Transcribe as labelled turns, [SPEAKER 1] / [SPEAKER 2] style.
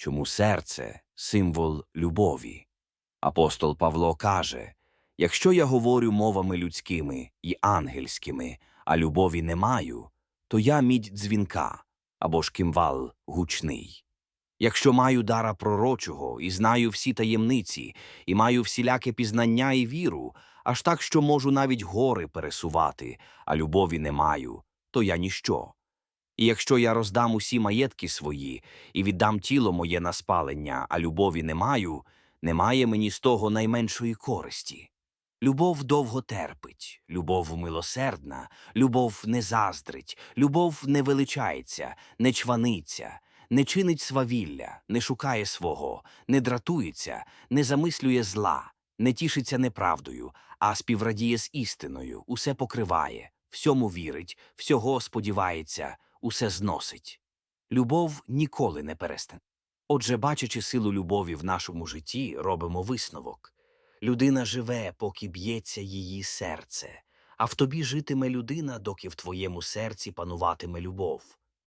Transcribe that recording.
[SPEAKER 1] Чому серце символ любові? Апостол Павло каже: Якщо я говорю мовами людськими і ангельськими, а любові не маю, то я мідь дзвінка або ж кимвал гучний. Якщо маю дара пророчого і знаю всі таємниці, і маю всіляке пізнання і віру, аж так, що можу навіть гори пересувати, а любові не маю, то я ніщо. І якщо я роздам усі маєтки свої і віддам тіло моє на спалення, а любові не маю, немає мені з того найменшої користі. Любов довго терпить, любов милосердна, любов не заздрить, любов не величається, не чваниться, не чинить свавілля, не шукає свого, не дратується, не замислює зла, не тішиться неправдою, а співрадіє з істиною, усе покриває, всьому вірить, всього сподівається, усе зносить. Любов ніколи не перестане. Отже, бачачи силу любові в нашому житті, робимо висновок. Людина живе, поки б'ється її серце, а в тобі житиме людина, доки в твоєму серці пануватиме любов.